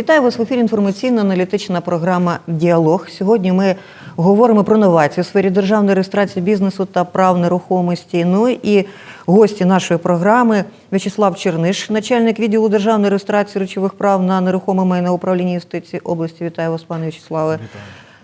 Вітаю вас в ефірі інформаційно-аналітична програма Діалог. Сьогодні ми говоримо про новації у сфері державної реєстрації бізнесу та прав нерухомості. Ну і гості нашої програми В'ячеслав Черниш, начальник відділу державної реєстрації речових прав на нерухоме майно управління юстиції області. Вітаю вас, пане В'ячеславе.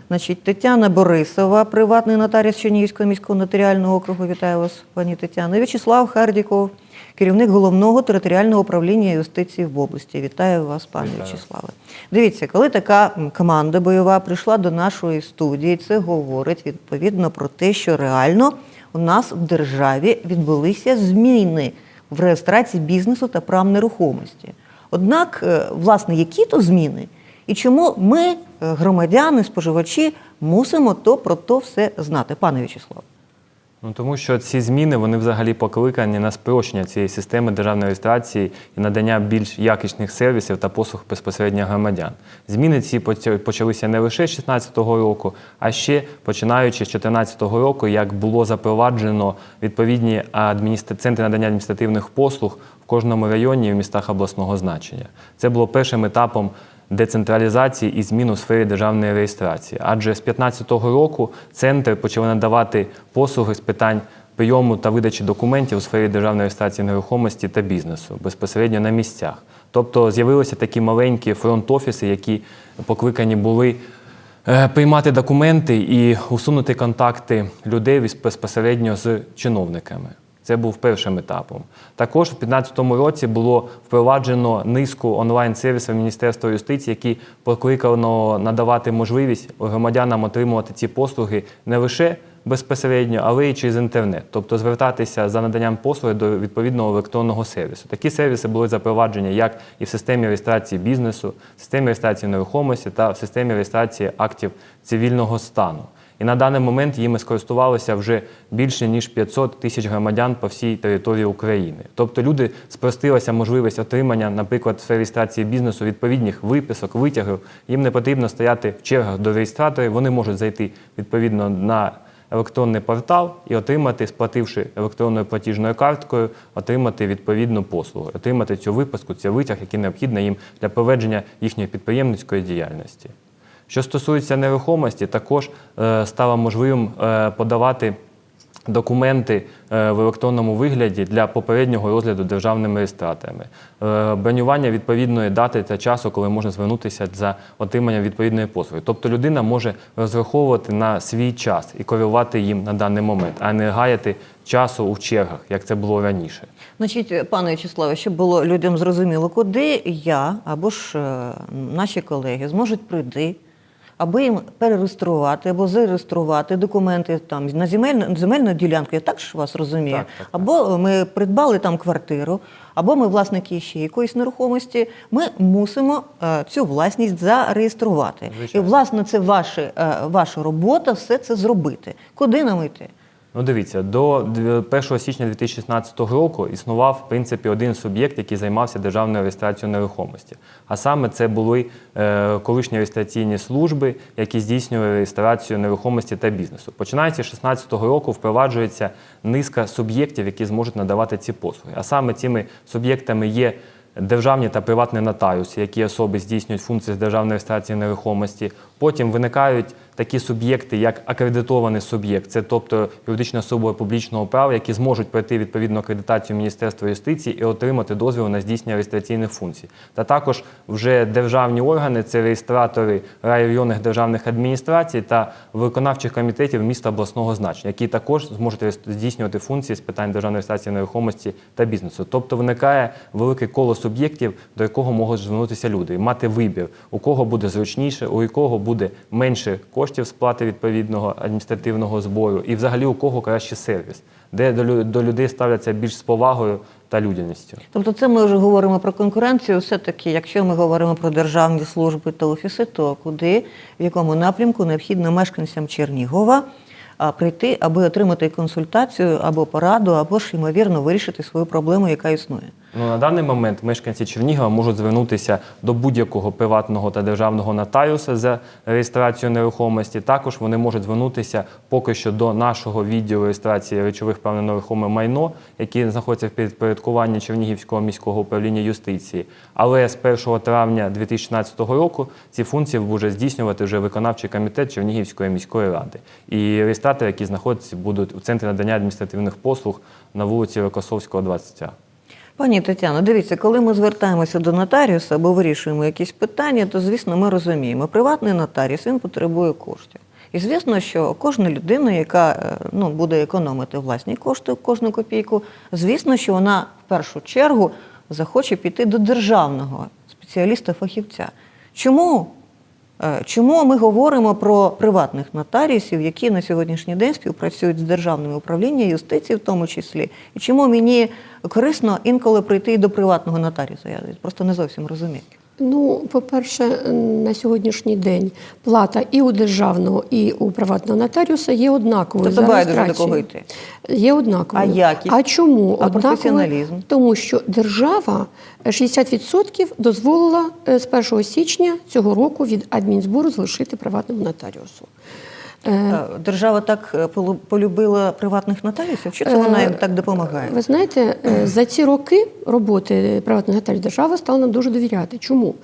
Значить, Тетяна Борисова, приватний нотаріус Чернігівського міського нотаріального округу. Вітаю вас, пані Тетяно. І В'ячеслав Хардіков, керівник головного територіального управління юстиції в області. Вітаю вас, пане В'ячеславе. Дивіться, коли така команда бойова прийшла до нашої студії, це говорить відповідно про те, що реально у нас в державі відбулися зміни в реєстрації бізнесу та прав нерухомості. Однак, е, власне, які то зміни? І чому ми, е, громадяни, споживачі, мусимо то про то все знати, пане В'ячеслав? Ну тому що ці зміни вони взагалі покликані на спрощення цієї системи державної реєстрації і надання більш якісних сервісів та послуг безпосередньо громадян. Зміни ці почалися не лише з 2016 року, а ще починаючи з 2014 року, як було запроваджено відповідні адміністра... центри надання адміністративних послуг в кожному районі і в містах обласного значення. Це було першим етапом децентралізації і змін у сфері державної реєстрації. Адже з 2015 року центри почали надавати послуги з питань прийому та видачі документів у сфері державної реєстрації нерухомості та бізнесу безпосередньо на місцях. Тобто з'явилися такі маленькі фронт-офіси, які покликані були е, приймати документи і усунути контакти людей безпосередньо з чиновниками. Це був першим етапом. Також у 2015 році було впроваджено низку онлайн-сервісів Міністерства юстиції, які покликано надавати можливість громадянам отримувати ці послуги не лише безпосередньо, але й через інтернет, тобто звертатися за наданням послуги до відповідного електронного сервісу. Такі сервіси були запроваджені як і в системі реєстрації бізнесу, в системі реєстрації нерухомості та в системі реєстрації актів цивільного стану. І на даний момент їми скористувалося вже більше ніж 500 тисяч громадян по всій території України. Тобто люди спростилася можливість отримання, наприклад, в реєстрації бізнесу відповідних виписок, витягів. Їм не потрібно стояти в чергах до реєстраторів. Вони можуть зайти відповідно на електронний портал і отримати, сплативши електронною платіжною карткою, отримати відповідну послугу, отримати цю виписку, цей витяг, який необхідний їм для проведення їхньої підприємницької діяльності. Що стосується нерухомості, також е, стало можливим е, подавати документи е, в електронному вигляді для попереднього розгляду державними реєстраторами, бронювання відповідної дати та часу, коли можна звернутися за отриманням відповідної послуги. Тобто людина може розраховувати на свій час і керувати їм на даний момент, а не гаяти часу у чергах, як це було раніше. Значить, пане В'ячеславе, щоб було людям зрозуміло, куди я або ж наші колеги зможуть прийти, аби їм перереєструвати або зареєструвати документи там на земельну, земельну ділянку, я так ж вас розумію. Так, так, так. Або ми придбали там квартиру, або ми власники ще якоїсь нерухомості. Ми мусимо е, цю власність зареєструвати. Звичайно. І власне це ваша е, ваша робота все це зробити. Куди нам йти? Ну, дивіться, до 1 січня 2016 року існував в принципі один суб'єкт, який займався державною реєстрацією нерухомості. А саме це були е, колишні реєстраційні служби, які здійснювали реєстрацію нерухомості та бізнесу. Починаючи з 2016 року впроваджується низка суб'єктів, які зможуть надавати ці послуги. А саме цими суб'єктами є державні та приватні нотаріуси, які особи здійснюють функції з державної реєстрації нерухомості. Потім виникають такі суб'єкти, як акредитований суб'єкт, це тобто юридична особа публічного права, які зможуть пройти відповідну акредитацію Міністерства юстиції і отримати дозвіл на здійснення реєстраційних функцій. Та також вже державні органи, це реєстратори районних державних адміністрацій та виконавчих комітетів міста обласного значення, які також зможуть здійснювати функції з питань державної реєстрації нерухомості та бізнесу. Тобто виникає велике коло суб'єктів, до якого можуть звернутися люди, мати вибір, у кого буде зручніше, у якого буде менше коштів сплати відповідного адміністративного збору, і взагалі у кого краще сервіс, де до людей ставляться більш з повагою та людяністю. Тобто, це ми вже говоримо про конкуренцію. Все-таки, якщо ми говоримо про державні служби та офіси, то куди, в якому напрямку необхідно мешканцям Чернігова прийти, аби отримати консультацію або пораду, або ж ймовірно вирішити свою проблему, яка існує. Ну, на даний момент мешканці Чернігова можуть звернутися до будь-якого приватного та державного нотаріуса за реєстрацією нерухомості. Також вони можуть звернутися поки що до нашого відділу реєстрації речових прав на нерухоме майно, який знаходиться в підпорядкуванні Чернігівського міського управління юстиції. Але з 1 травня 2016 року ці функції буде здійснювати вже виконавчий комітет Чернігівської міської ради. І реєстратори, які знаходяться, будуть у центрі надання адміністративних послуг на вулиці Рокосовського, 20. Пані Тетяно, дивіться, коли ми звертаємося до нотаріуса або вирішуємо якісь питання, то звісно ми розуміємо, приватний нотаріус він потребує коштів. І звісно, що кожна людина, яка е, ну, буде економити власні кошти кожну копійку, звісно, що вона в першу чергу захоче піти до державного спеціаліста-фахівця. Чому? Е, Чому ми говоримо про приватних нотаріусів, які на сьогоднішній день співпрацюють з державними управлінням юстиції, в тому числі, і чому мені корисно інколи прийти і до приватного нотаріуса? Я просто не зовсім розумію. Ну, по-перше, на сьогоднішній день плата і у державного, і у приватного нотаріуса є однаковою. Тобто за байдуже до кого йти. Є однаковою. А якість? А чому А професіоналізм? Тому що держава 60% дозволила е, з 1 січня цього року від адмінзбору залишити приватному нотаріусу. Е, Е, Держава так е, полюбила приватних нотаріусів? Чи це вона їм так допомагає? Ви знаєте, за ці роки роботи приватних нотарів держава стала нам дуже довіряти. Чому?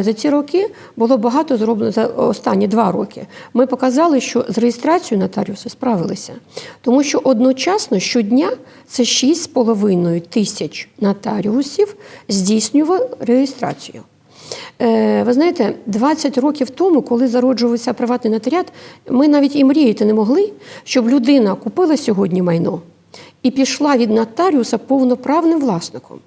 За ці роки було багато зроблено за останні два роки. Ми показали, що з реєстрацією нотаріуси справилися, тому що одночасно щодня це 6,5 тисяч нотаріусів здійснювали реєстрацію. Е, Ви знаєте, 20 років тому, коли зароджувався приватний нотаріат, ми навіть і мріяти не могли, щоб людина купила сьогодні майно і пішла від нотаріуса повноправним власником.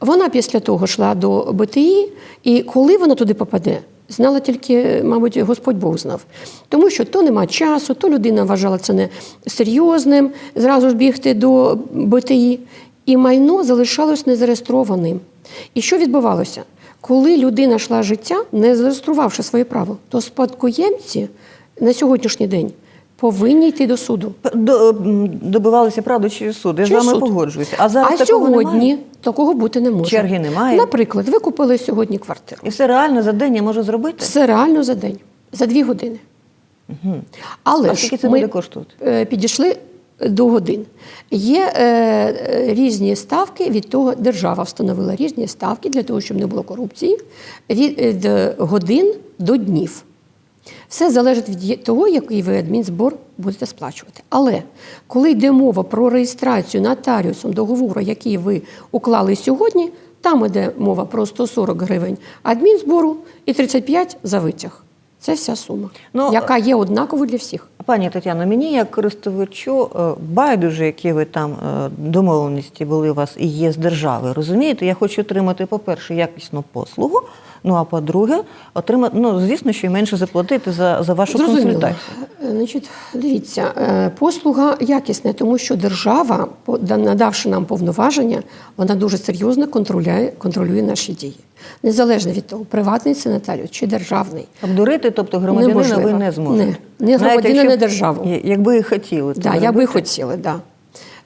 Вона після того йшла до БТІ, і коли вона туди попаде, знала тільки, мабуть, Господь Бог знав. Тому що то нема часу, то людина вважала це не серйозним, зразу ж бігти до БТІ. І майно залишалось незареєстрованим. І що відбувалося? Коли людина йшла життя, не зареєструвавши своє право, то спадкоємці на сьогоднішній день повинні йти до суду. До- Добивалися правду через суд. Я з вами суд. погоджуюся. А зараз а такого сьогодні немає? такого бути не може. Черги немає? Наприклад, ви купили сьогодні квартиру. І все реально за день я можу зробити? Все реально за день, за дві години. Але А ж скільки це ми буде коштувати? е, підійшли до годин. Є е, різні ставки від того, держава встановила різні ставки для того, щоб не було корупції, від е, годин до днів. Все залежить від того, який ви адмінзбор будете сплачувати. Але коли йде мова про реєстрацію нотаріусом договору, який ви уклали сьогодні, там йде мова про 140 гривень адмінзбору і 35 за витяг. Це вся сума, Ну, яка є однаковою для всіх. Пані Тетяно, мені як користувачу е, байдуже, які ви там е, домовленості були у вас і є з держави. Розумієте, я хочу отримати, по-перше, якісну послугу. Ну а по-друге, отримати, ну звісно, що й менше заплатити за, за вашу Зрозуміло. консультацію. Е, Значить, дивіться, е, послуга якісна, тому що держава, надавши нам повноваження, вона дуже серйозно контролює, контролює наші дії. Незалежно від того, приватний це нотаріус чи державний. Обдурити, тобто громадянина, ви не зможете. Не. Ні громадянина, ні державу. Якби і хотіли. то Да, я би зробити. хотіла, да.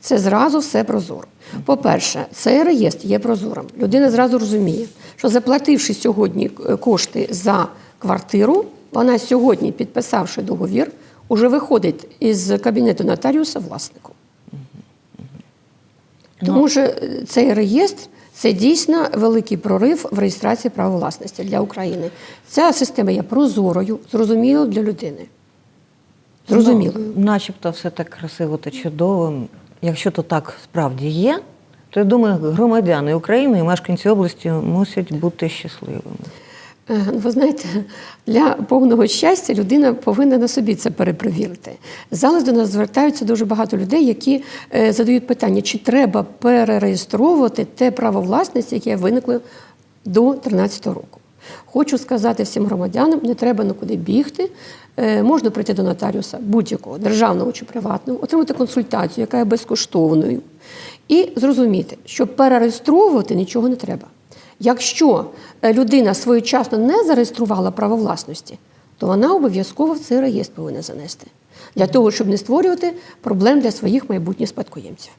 Це зразу все прозоро. По-перше, цей реєстр є прозорим. Людина зразу розуміє, що заплативши сьогодні е, кошти за квартиру, вона сьогодні, підписавши договір, уже виходить із кабінету нотаріуса власником. Тому що е, цей реєстр це дійсно великий прорив в реєстрації права власності для України. Ця система є прозорою, зрозумілою для людини. Зрозумілою. Ну, начебто все так красиво та чудово. Якщо то так справді є, то я думаю, громадяни України і мешканці області мусять бути щасливими. Е, ну, Ви знаєте, для повного щастя людина повинна на собі це перепровірити. Зараз до нас звертаються дуже багато людей, які е, задають питання, чи треба перереєстровувати те право власності, яке виникло до 2013 року. Хочу сказати всім громадянам, не треба нікуди бігти. Е, Можна прийти до нотаріуса будь-якого, державного чи приватного, отримати консультацію, яка є безкоштовною, і зрозуміти, що перереєстровувати нічого не треба. Якщо е, людина своєчасно не зареєструвала право власності, то вона обов'язково в цей реєстр повинна занести. Для того, щоб не створювати проблем для своїх майбутніх спадкоємців.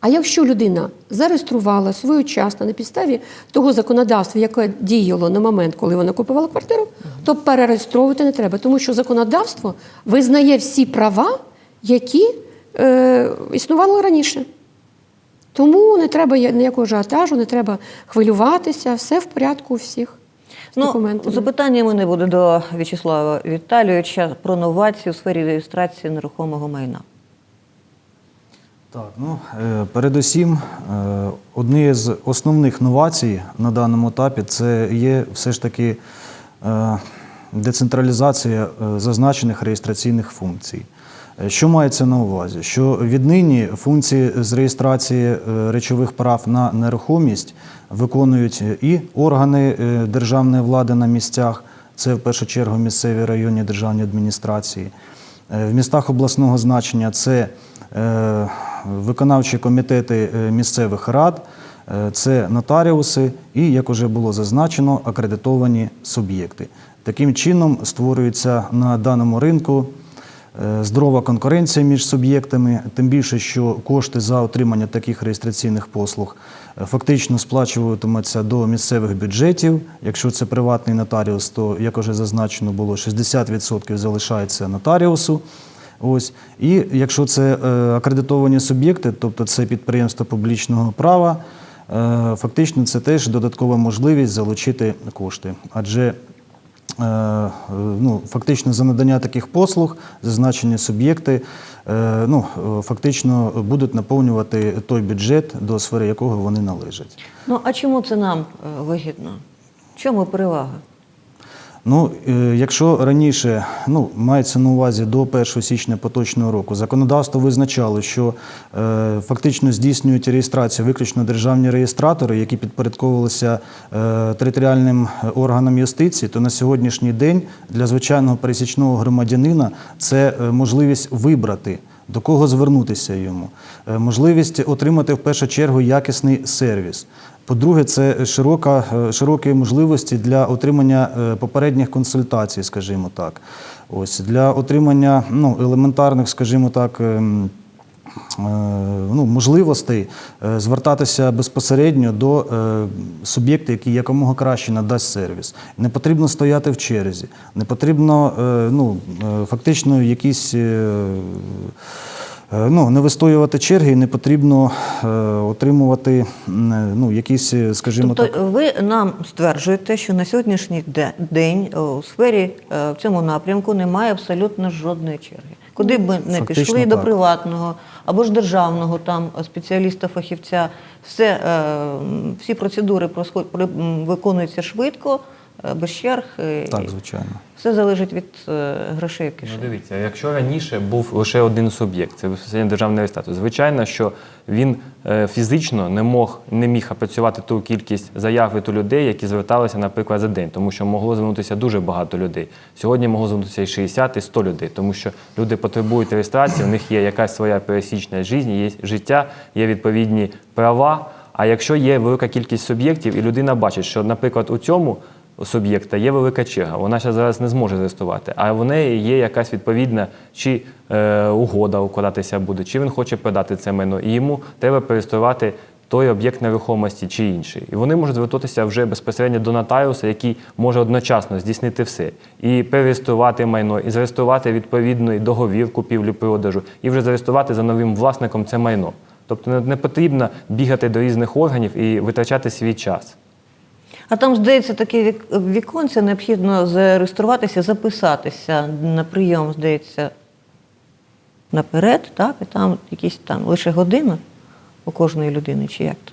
А якщо людина зареєструвала своєчасно на підставі того законодавства, яке діяло на момент, коли вона купувала квартиру, то перереєстровувати не треба, тому що законодавство визнає всі права, які е, існували раніше. Тому не треба ніякого ажіотажу, не треба хвилюватися, все в порядку у всіх Ну, документами. запитання мене буде до В'ячеслава Віталійовича про новації у сфері реєстрації нерухомого майна. Так, ну е, передусім, е, однією з основних новацій на даному етапі це є все ж таки е, децентралізація зазначених реєстраційних функцій. Е, Що мається на увазі? Що віднині функції з реєстрації е, речових прав на нерухомість виконують і органи е, державної влади на місцях, це в першу чергу місцеві районні державні адміністрації. Е, В містах обласного значення це е, виконавчі комітети е, місцевих рад, е, це нотаріуси і, як уже було зазначено, акредитовані суб'єкти. Таким чином створюється на даному ринку е, здорова конкуренція між суб'єктами, тим більше, що кошти за отримання таких реєстраційних послуг е, фактично сплачуватимуться до місцевих бюджетів. Якщо це приватний нотаріус, то, як вже зазначено було, 60% залишається нотаріусу. Ось. І якщо це е, акредитовані суб'єкти, тобто це підприємства публічного права, е, фактично це теж додаткова можливість залучити кошти. Адже Е, е, ну, фактично за надання таких послуг зазначені суб'єкти е, ну, е, фактично будуть наповнювати той бюджет, до сфери якого вони належать. Ну а чому це нам е, вигідно? Чому перевага? Ну, е, якщо раніше, ну, мається на увазі до 1 січня поточного року, законодавство визначало, що е, фактично здійснюють реєстрацію виключно державні реєстратори, які підпорядковувалися е, територіальним органам юстиції, то на сьогоднішній день для звичайного пересічного громадянина це е, можливість вибрати. До кого звернутися йому? Е, Можливість отримати в першу чергу якісний сервіс. По-друге, це широка, е, широкі можливості для отримання е, попередніх консультацій, скажімо так. Ось, для отримання ну, елементарних, скажімо так, ем, ну, можливостей е, звертатися безпосередньо до е, суб'єкта, який якомога краще надасть сервіс. Не потрібно стояти в черзі, не потрібно е, ну, е, фактично якісь. е, Е, Ну, не вистоювати черги, і не потрібно е, отримувати е, ну, якісь, е, скажімо так. Тобто ви нам стверджуєте, що на сьогоднішній день е, у сфері е, в цьому напрямку немає абсолютно жодної черги. Куди б не Фактично пішли до так. приватного або ж державного там спеціаліста, фахівця, все, е, всі процедури виконуються швидко, е, е, Так, звичайно. Все залежить від е, грошей в Ну, дивіться, якщо раніше був лише один суб'єкт, це безпосередньо державний реєстратор, звичайно, що він е, фізично не мог не міг опрацювати ту кількість заяв від у людей, які зверталися, наприклад, за день, тому що могло звернутися дуже багато людей. Сьогодні могло звернутися і 60, і 100 людей, тому що люди потребують реєстрації, у них є якась своя пересічна життя, є життя, є відповідні права. А якщо є велика кількість суб'єктів, і людина бачить, що, наприклад, у цьому суб'єкта є велика черга, вона ще зараз не зможе зареєструвати, а в неї є якась відповідна чи е, угода укладатися буде, чи він хоче продати це майно, і йому треба переєструвати той об'єкт нерухомості чи інший. І вони можуть звертатися вже безпосередньо до нотаріуса, який може одночасно здійснити все. І перереєструвати майно, і зареєструвати відповідний договір купівлі-продажу, і вже зареєструвати за новим власником це майно. Тобто не потрібно бігати до різних органів і витрачати свій час. А там, здається, таке вік- віконце необхідно зареєструватися, записатися на прийом, здається, наперед, так? І там якісь там лише година у кожної людини, чи як то?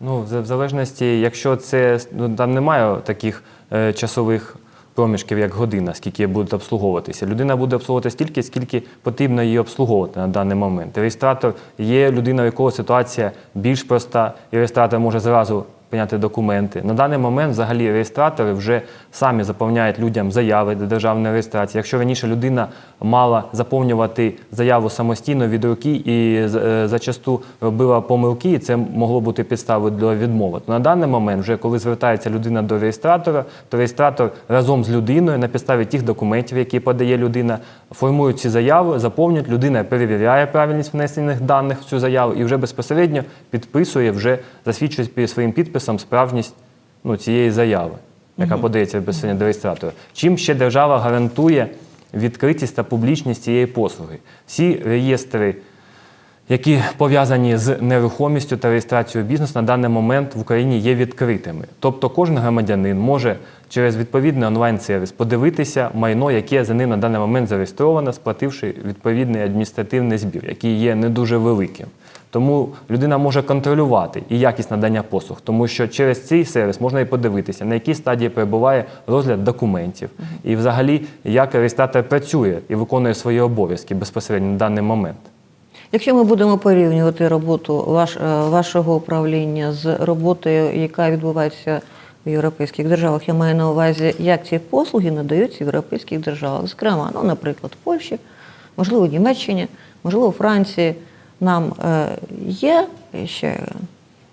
Ну, в залежності, якщо це ну, там немає таких е, часових проміжків, як година, скільки будуть обслуговуватися. Людина буде обслуговувати стільки, скільки потрібно її обслуговувати на даний момент. Реєстратор є людина, у якого ситуація більш проста, і реєстратор може зразу прийняти документи. На даний момент взагалі реєстратори вже самі заповняють людям заяви до державної реєстрації. Якщо раніше людина мала заповнювати заяву самостійно від руки і е, зачасту робила помилки, і це могло бути підставою для відмови. То на даний момент, вже коли звертається людина до реєстратора, то реєстратор разом з людиною на підставі тих документів, які подає людина, формують ці заяви, заповнюють, людина перевіряє правильність внесених даних в цю заяву і вже безпосередньо підписує, вже засвідчує своїм підписом справжність ну, цієї заяви, яка подається безпосередньо до реєстратора. Чим ще держава гарантує відкритість та публічність цієї послуги? Всі реєстри які пов'язані з нерухомістю та реєстрацією бізнесу на даний момент в Україні є відкритими. Тобто кожен громадянин може через відповідний онлайн-сервіс подивитися майно, яке за ним на даний момент зареєстровано, сплативши відповідний адміністративний збір, який є не дуже великим. Тому людина може контролювати і якість надання послуг, тому що через цей сервіс можна і подивитися, на якій стадії перебуває розгляд документів, і взагалі як реєстратор працює і виконує свої обов'язки безпосередньо на даний момент. Якщо ми будемо порівнювати роботу ваш, е, вашого управління з роботою, яка відбувається в європейських державах, я маю на увазі, як ці послуги надаються в європейських державах, зокрема, ну, наприклад, в Польщі, можливо, в Німеччині, можливо, у Франції. Нам е, є ще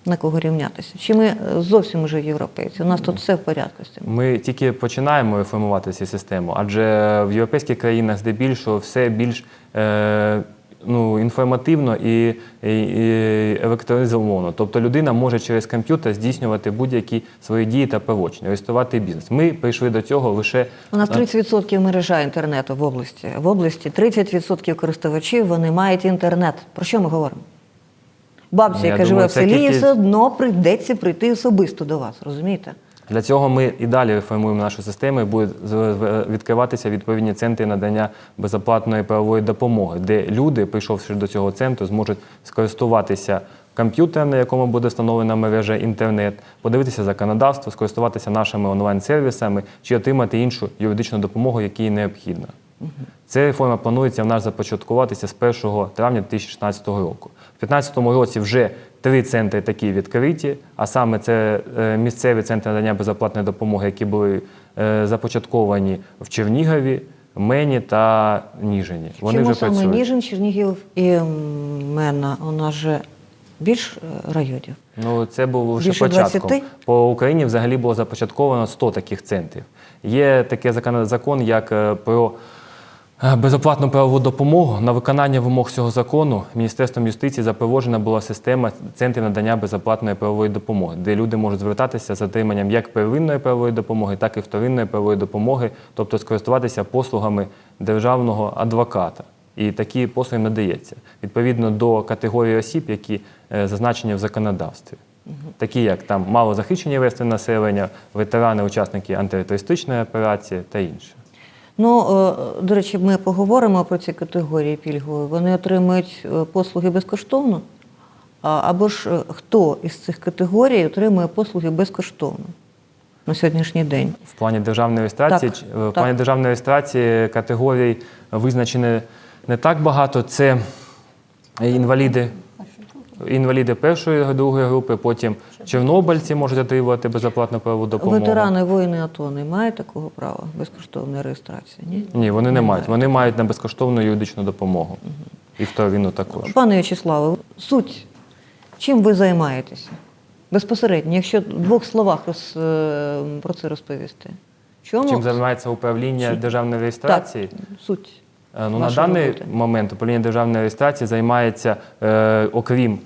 на кого рівнятися? Чи ми зовсім вже європейці? У нас тут все в порядку з цим. Ми тільки починаємо реформувати цю систему, адже в європейських країнах здебільшого все більш е, ну, інформативно і, і, і електронізовано. Тобто людина може через комп'ютер здійснювати будь-які свої дії та правочини, реєструвати бізнес. Ми прийшли до цього лише У нас 30% мережа інтернету в області. В області 30% користувачів вони мають інтернет. Про що ми говоримо? Бабця, Ну, я яка думаю, живе в селі, кількість- все одно прийдеться прийти особисто до вас, розумієте? Для цього ми і далі реформуємо нашу систему і будуть відкриватися відповідні центри надання безоплатної правової допомоги, де люди, прийшовши до цього центру, зможуть скористуватися комп'ютером, на якому буде встановлена мережа інтернет, подивитися законодавство, скористуватися нашими онлайн-сервісами чи отримати іншу юридичну допомогу, яка їй необхідна. Ця реформа планується в нас започаткуватися з 1 травня 2016 року. В 2015 році вже три центри такі відкриті, а саме це е, місцеві центри надання безоплатної допомоги, які були е, започатковані в Чернігові, Мені та Ніжині. Вони Чому вже саме працюють. Ніжин, Чернігів і Мена? У нас же більш е, районів. Ну, це було лише Більше початком. 20? По Україні взагалі було започатковано 100 таких центрів. Є такий закон, як про безоплатну правову допомогу. На виконання вимог цього закону Міністерством юстиції запроваджена була система центрів надання безоплатної правової допомоги, де люди можуть звертатися з отриманням як первинної правової допомоги, так і вторинної правової допомоги, тобто скористуватися послугами державного адвоката. І такі послуги надається відповідно до категорії осіб, які е, зазначені в законодавстві. Такі як там малозахищені верстви населення, ветерани, учасники антитерористичної операції та інше. Ну, е, до речі, ми поговоримо про ці категорії пільгові. Вони отримують е, послуги безкоштовно. Або ж е, хто із цих категорій отримує послуги безкоштовно на сьогоднішній день? В плані державної реєстрації Так, в так. плані державної реєстрації категорій визначені не так багато. Це інваліди. Інваліди першої другої групи, потім чорнобильці можуть отримувати безоплатну правову допомогу. Ветерани воїни АТО не мають такого права безкоштовної реєстрації? Ні? Ні, вони не мають. Вони мають на безкоштовну юридичну допомогу. І вторинну також. Пане В'ячеславе, суть, чим ви займаєтеся? Безпосередньо, якщо в двох словах роз, е, про це розповісти. Чому? Чим займається управління державної реєстрації? Так, суть. Е, Ну, на даний роботи. момент управління державної реєстрації займається, е, окрім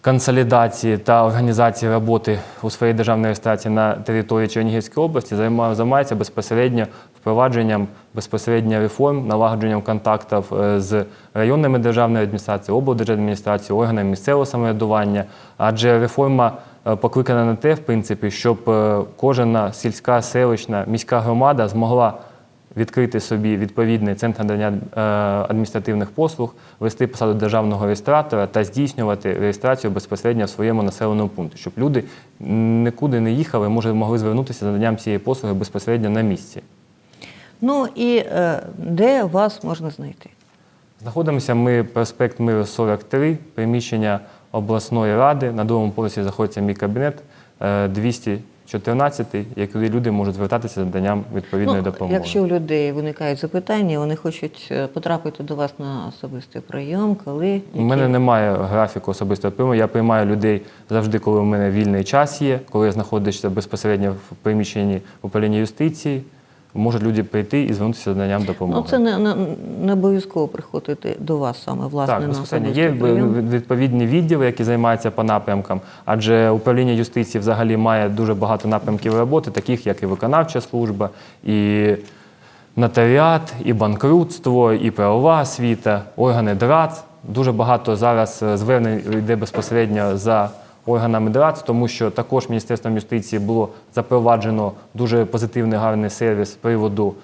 консолідації та організації роботи у сфері державної реєстрації на території Чернігівської області, займається безпосередньо впровадженням безпосередньо реформ, налагодженням контактів е, з районними державною адміністрацією, облдержадміністрацією, органами місцевого самоврядування. Адже реформа е, покликана на те, в принципі, щоб кожна сільська, селищна, міська громада змогла відкрити собі відповідний центр надання е, адміністративних послуг, вести посаду державного реєстратора та здійснювати реєстрацію безпосередньо в своєму населеному пункті, щоб люди нікуди не їхали, може могли звернутися за наданням цієї послуги безпосередньо на місці. Ну і е, де вас можна знайти? Знаходимося ми проспект Миру 43, приміщення обласної ради. На другому поверсі знаходиться мій кабінет. Е, 214, куди люди можуть звертатися за наданням відповідної Ну, допомоги. Якщо у людей виникають запитання, вони хочуть е, потрапити до вас на особистий прийом, коли У мене немає графіку особистого прийому. Я приймаю людей завжди, коли у мене вільний час є, коли я знаходжуся безпосередньо в приміщенні управління юстиції. Можуть люди прийти і звернутися за наданням допомоги. ну це не, не, не обов'язково приходити до вас саме власне Так, на особистий є прийом. відповідні відділи, які займаються по напрямкам, адже управління юстиції взагалі має дуже багато напрямків роботи, таких як і виконавча служба, і нотаріат, і банкрутство, і правова освіта, органи ДРАЦ. Дуже багато зараз е, звернень йде безпосередньо за органами ДРАЦ, тому що також Міністерством юстиції було запроваджено дуже позитивний гарний сервіс з приводу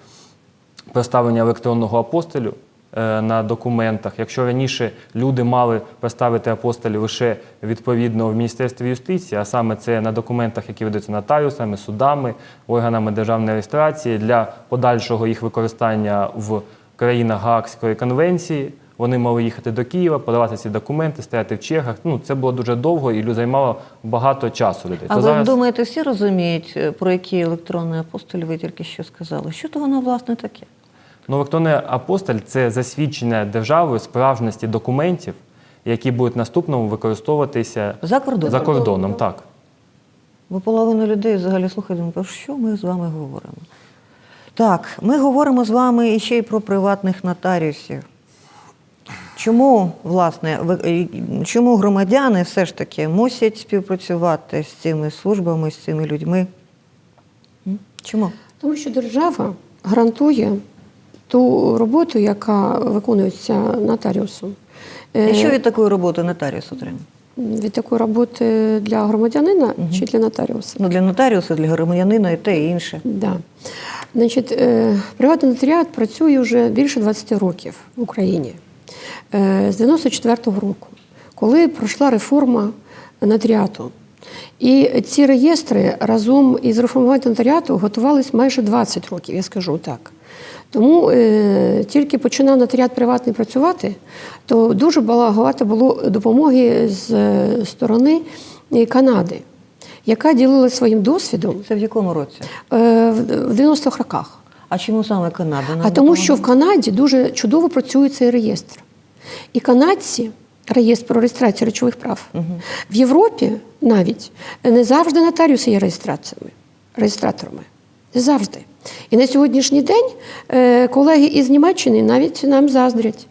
проставлення електронного апостолю е, на документах. Якщо раніше люди мали поставити апостолі лише відповідно в Міністерстві юстиції, а саме це на документах, які ведуться нотаріусами, судами, органами державної реєстрації для подальшого їх використання в країнах Гаагської конвенції. Вони мали їхати до Києва, подавати ці документи, стояти в чергах. Ну це було дуже довго і займало багато часу людей. А То ви зараз- думаєте, всі розуміють, е, про які електронні апостолі ви тільки що сказали? Що то воно власне таке? Ну, електронний апостоль це засвідчення державою справжності документів, які будуть наступному використовуватися За кордоном? за кордоном. Так. Бо половина людей взагалі слухає, думає, про що ми з вами говоримо? Так, ми говоримо з вами ще й про приватних нотаріусів. Чому, власне, е, чому громадяни все ж таки мусять співпрацювати з цими службами, з цими людьми? Чому? Тому що держава гарантує ту роботу, яка виконується нотаріусом. Е, І що від такої роботи нотаріус отримує? від такої роботи для громадянина чи для нотаріуса? Ну, для нотаріуса, для громадянина і те, і інше. Да. Значить, е, приватний нотаріат працює вже більше 20 років в Україні. Е, З 94-го року, коли пройшла реформа нотаріату. І ці реєстри разом із реформуванням нотаріату готувались майже 20 років, я скажу так. Тому е, тільки починав нотаріат приватний працювати, то дуже багато було допомоги з е, сторони Канади, яка ділила своїм досвідом Це в якому році? Е, в 90-х роках. А чому саме Канада? нам А тому, що в? Канаді дуже чудово працює цей реєстр. І канадці, реєстр про реєстрацію речових прав, в Європі навіть не завжди нотаріуси є реєстраціями, реєстраторами. Не завжди. І на сьогоднішній день е, колеги із Німеччини навіть нам заздрять.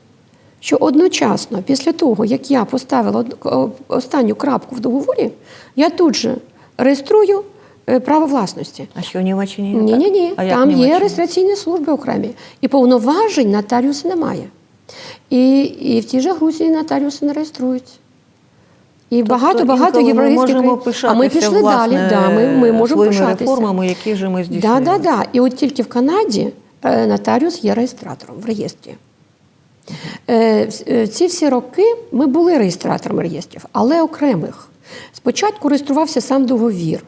Що одночасно, після того, як я поставила останню крапку в договорі, я тут же реєструю право власності. А що в Німеччині? Ні, ні, ні. А Там є реєстраційні служби окремі. І повноважень нотаріуса немає. І, і в тій же Грузії нотаріуси не реєструють. І багато багато Тобто європейських країн- А ми пішли власне, далі. Да, ми, ми можемо пишатися. реформами, які ж ми здійснюємо. да, да. І от тільки в Канаді е, нотаріус є реєстратором в реєстрі. Е, е, Ці всі роки ми були реєстраторами реєстрів, але окремих. Спочатку реєструвався сам договір.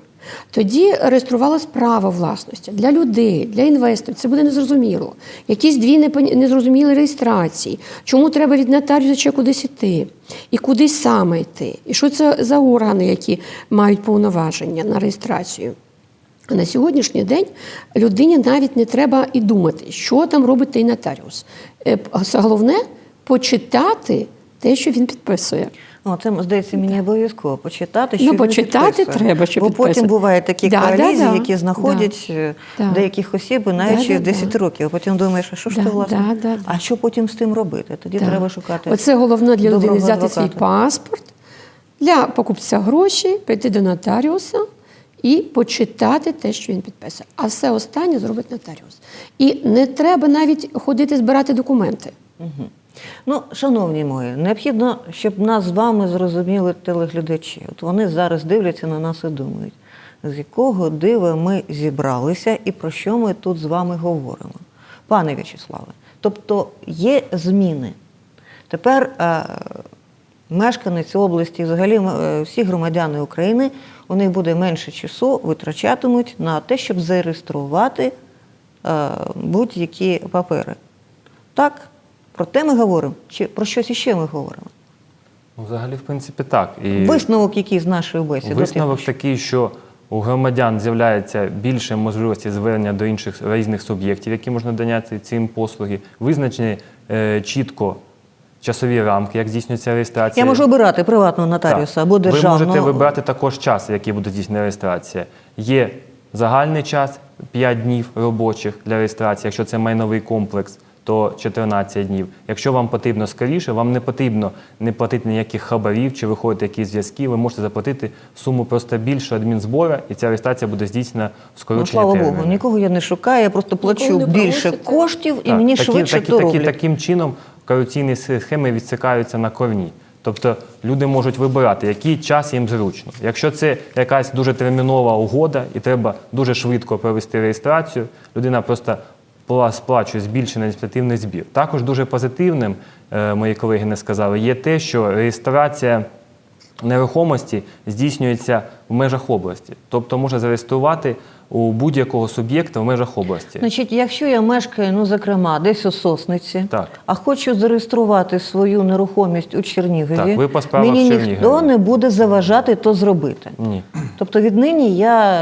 Тоді реєструвалось право власності для людей, для інвесторів. Це буде незрозуміло. Якісь дві незрозумілі реєстрації. Чому треба від нотаріуса кудись йти? І куди саме йти? І що це за органи, які мають повноваження на реєстрацію? А на сьогоднішній день людині навіть не треба і думати, що там робить той нотаріус. Е, Головне почитати те, що він підписує. О, це здається мені обов'язково почитати, що Ну, почитати треба, що Бо потім бувають такі Да, да, коалізії, да. які знаходять е, Да. деяких осіб і навіть через да, 10 да. років. А потім думаєш, а що ж Да, це власне? да, да, да. А що потім з тим робити? Тоді Да. треба шукати. Оце головне для людини взяти свій паспорт, для покупця гроші, прийти до нотаріуса і почитати те, що він підписує. А все останнє зробить нотаріус. І не треба навіть ходити збирати документи. Ну, шановні мої, необхідно, щоб нас з вами зрозуміли телеглядачі. От вони зараз дивляться на нас і думають, з якого дива ми зібралися і про що ми тут з вами говоримо. Пане В'ячеславе, тобто є зміни. Тепер е, мешканець області, взагалі е, всі громадяни України, у них буде менше часу витрачатимуть на те, щоб зареєструвати е, будь-які папери. Так, про те ми говоримо, чи про щось іще ми говоримо? Ну, Взагалі, в принципі, так. І Висновок, який з нашої бесіди? висновок такий, що у громадян з'являється більше можливості звернення до інших різних суб'єктів, які можна доняти цим послуги, визначені е, чітко часові рамки, як здійснюється реєстрація. Я можу обирати приватного нотаріуса Так. або державного. Ви можете вибрати також час, який буде здійснена реєстрація. Є загальний час 5 днів робочих для реєстрації. Якщо це майновий комплекс, то 14 днів. Якщо вам потрібно скоріше, вам не потрібно не платити ніяких хабарів чи виходити якісь зв'язки. Ви можете заплатити суму просто більше адмінзбора, і ця реєстрація буде здійснена в Ну, слава терміни. Богу, нікого я не шукаю, я просто плачу більше просите. коштів і Так, мені такі, швидше такі, то такі, роблять. таким чином корупційні схеми відсікаються на корні. Тобто люди можуть вибирати, який час їм зручно. Якщо це якась дуже термінова угода і треба дуже швидко провести реєстрацію, людина просто сплачує збільшений адміністративний збір. Також дуже позитивним, е, мої колеги не сказали, є те, що реєстрація нерухомості здійснюється в межах області. Тобто можна зареєструвати у будь-якого суб'єкта в межах області. Значить, якщо я мешкаю, ну зокрема, десь у Сосниці, Так. а хочу зареєструвати свою нерухомість у Чернігові, Так, ви по справах мені ніхто не буде заважати то зробити. Ні. Тобто віднині я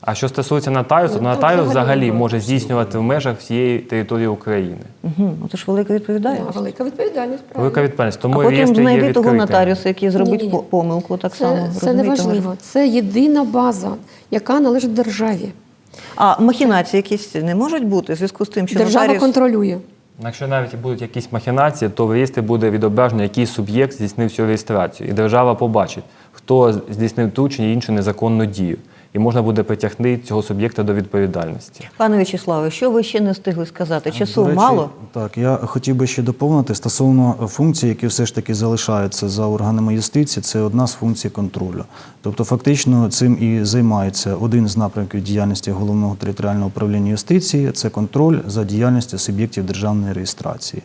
А що стосується нотаріусу, то Ну, нотаріус взагалі може здійснювати в межах всієї території України. угу, це ж велика Да, відповідальність. велика відповідальність. Велика правильно. відповідальність. А потім знайди того нотаріуса, який зробить Ні-ні-ні. помилку, так само. Це, це не важливо. Це єдина база, яка належить державі. А махінації якісь не можуть бути в зв'язку з тим, що Держава нотаріус... контролює. Якщо навіть будуть якісь махінації, то в реєстрі буде відображено, який суб'єкт здійснив цю реєстрацію. І держава побачить, хто здійснив ту чи іншу незаконну дію. І можна буде притягти цього суб'єкта до відповідальності. Пане В'ячеславе, що ви ще не встигли сказати? Часу речі, мало? Так, я хотів би ще доповнити стосовно функцій, які все ж таки залишаються за органами юстиції, це одна з функцій контролю. Тобто, фактично, цим і займається один з напрямків діяльності головного територіального управління юстиції це контроль за діяльністю суб'єктів державної реєстрації.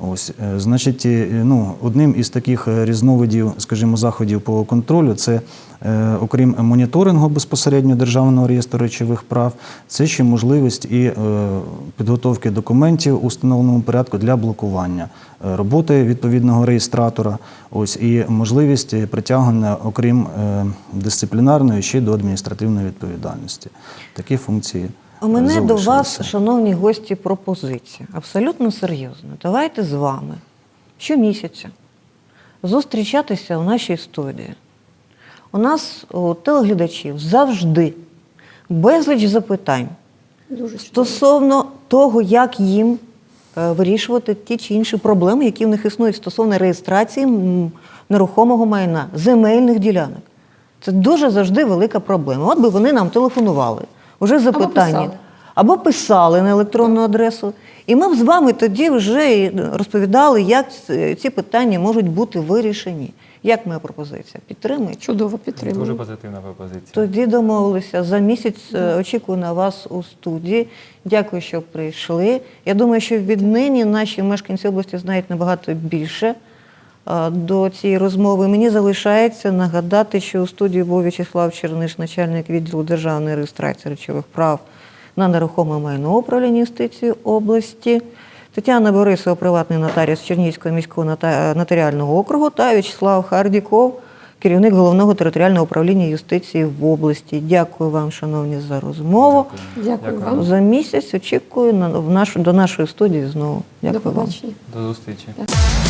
Ось, е, значить, е, ну, одним із таких е, різновидів, скажімо, заходів по контролю, це окрім моніторингу безпосередньо державного реєстру речових прав, це ще можливість і підготовки документів у встановленому порядку для блокування роботи відповідного реєстратора. Ось і можливість притягнення, окрім дисциплінарної, ще й до адміністративної відповідальності. Такі функції. У е, мене до вас, шановні гості, пропозиція. Абсолютно серйозно. Давайте з вами щомісяця зустрічатися у нашій студії. У нас у телеглядачів завжди безліч запитань Дуже стосовно того, як їм е, вирішувати ті чи інші проблеми, які в них існують стосовно реєстрації нерухомого майна, земельних ділянок. Це дуже завжди велика проблема. От би вони нам телефонували, вже запитання. писали. Або писали на електронну адресу. І ми б з вами тоді вже розповідали, як ці питання можуть бути вирішені. Як моя пропозиція? Підтримуєте? Чудово Дуже позитивна пропозиція. Тоді домовилися. За місяць е, очікую на вас у студії. Дякую, що прийшли. Я думаю, що віднині наші мешканці області знають набагато більше е, до цієї розмови. Мені залишається нагадати, що у студії був В'ячеслав Черниш, начальник відділу державної реєстрації речових прав на нерухоме майно управління юстиції області. Тетяна Борисова, приватний нотаріус Чернігівського міського нотаріального округу та В'ячеслав Хардіков, керівник головного територіального управління юстиції в області. Дякую вам, шановні, за розмову. Дякую Дякую. вам. За місяць очікую на в нашу до нашої студії знову. До Дякую вам. До зустрічі. Дякую.